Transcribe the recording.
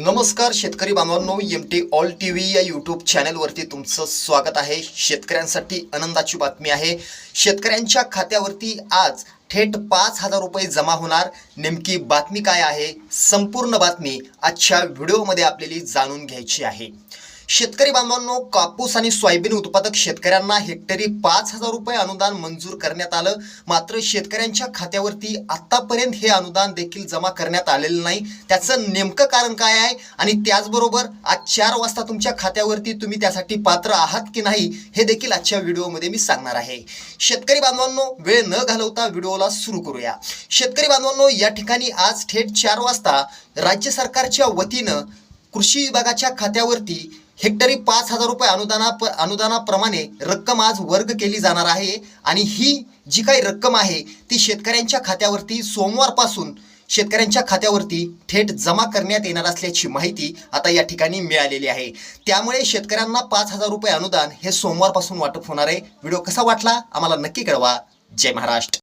नमस्कार शेतकरी बांधवांनो M T all T V या यूट्यूब चॅनलवरती तुमचं स्वागत आहे. शेतकऱ्यांसाठी आनंदाची बातमी आहे. शेतकऱ्यांच्या खात्यावरती आज थेट पाच हजार रुपये जमा होणार. नेमकी बातमी काय आहे? संपूर्ण बातमी आजच्या व्हिडिओमध्ये आपल्याला जाणून घ्यायची आहे. शेतकरी बांधवांनो कापूस आणि सोयाबीन उत्पादक शेतकऱ्यांना हेक्टरी पाच हजार रुपये अनुदान मंजूर करण्यात आलं. मात्र शेतकऱ्यांच्या खात्यावरती आतापर्यंत हे अनुदान देखील जमा करण्यात आलेलं नाही. त्याचं नेमकं कारण काय आहे? आणि त्याचबरोबर आज चार वाजता तुमच्या खात्यावरती तुम्ही त्यासाठी पात्र आहात की नाही हे देखील आजच्या व्हिडिओमध्ये मी सांगणार आहे. शेतकरी बांधवांनो वेळ न घालवता व्हिडिओला सुरू करूया. शेतकरी बांधवांनो या ठिकाणी आज थेट चार वाजता राज्य सरकारच्या वतीनं कृषी विभागाच्या खात्यावरती हेक्टरी पाच हजार रुपये अनुदाना अनुदानाप्रमाणे रक्कम आज वर्ग केली जाणार आहे. आणि ही जी काही रक्कम आहे ती शेतकऱ्यांच्या खात्यावरती सोमवारपासून शेतकऱ्यांच्या खात्यावरती थेट जमा करण्यात येणार असल्याची माहिती आता या ठिकाणी मिळालेली आहे. त्यामुळे शेतकऱ्यांना पाच हजार रुपये अनुदान हे सोमवारपासून वाटप होणार आहे. व्हिडिओ कसा वाटला? आम्हाला नक्की कळवा. जय महाराष्ट्र.